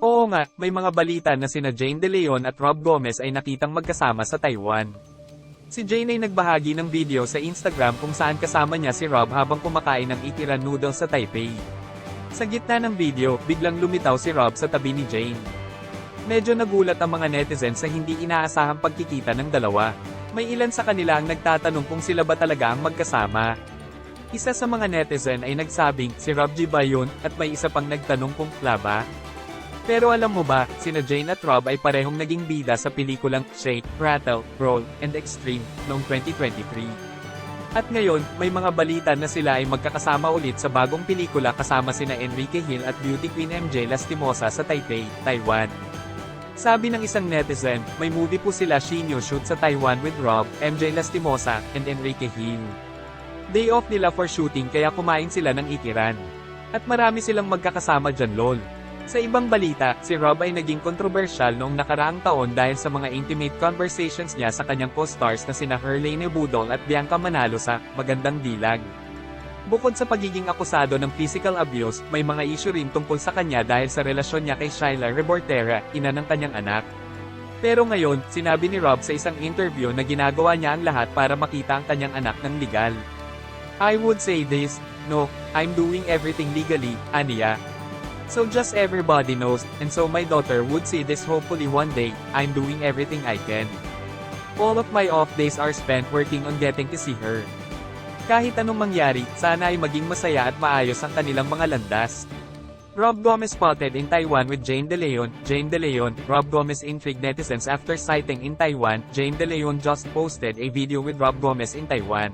Oo nga, may mga balita na sina Jane De Leon at Rob Gomez ay nakitang magkasama sa Taiwan. Si Jane ay nagbahagi ng video sa Instagram kung saan kasama niya si Rob habang kumakain ng ikiran noodles sa Taipei. Sa gitna ng video, biglang lumitaw si Rob sa tabi ni Jane. Medyo nagulat ang mga netizens sa hindi inaasahang pagkikita ng dalawa. May ilan sa kanila ang nagtatanong kung sila ba talaga ang magkasama. Isa sa mga netizen ay nagsabing, si Rob G ba yun? At may isa pang nagtanong kung pla ba? Pero alam mo ba, sina Jane at Rob ay parehong naging bida sa pelikulang Shake, Rattle, Roll, and Extreme noong 2023. At ngayon, may mga balita na sila ay magkakasama ulit sa bagong pelikula kasama sina Enrique Hill at beauty queen MJ Lastimosa sa Taipei, Taiwan. Sabi ng isang netizen, may movie po sila Shinyo shoot sa Taiwan with Rob, MJ Lastimosa, and Enrique Hill. Day off nila for shooting kaya kumain sila ng ikiran. At marami silang magkakasama dyan lol. Sa ibang balita, si Rob ay naging kontrobersyal noong nakaraang taon dahil sa mga intimate conversations niya sa kanyang co-stars na sina Herlene Budol at Bianca Manalo sa Magandang Dilag. Bukod sa pagiging akusado ng physical abuse, may mga issue rin tungkol sa kanya dahil sa relasyon niya kay Shyla Rebortera, ina ng kanyang anak. Pero ngayon, sinabi ni Rob sa isang interview na ginagawa niya ang lahat para makita ang kanyang anak ng legal. I would say this, no, I'm doing everything legally, aniya. So just everybody knows, and so my daughter would see this hopefully one day, I'm doing everything I can. All of my off days are spent working on getting to see her. Kahit anong mangyari, sana ay maging masaya at maayos ang kanilang mga landas. Rob Gomez spotted in Taiwan with Jane De Leon, Jane De Leon, Rob Gomez intrigued netizens after sighting in Taiwan, Jane De Leon just posted a video with Rob Gomez in Taiwan.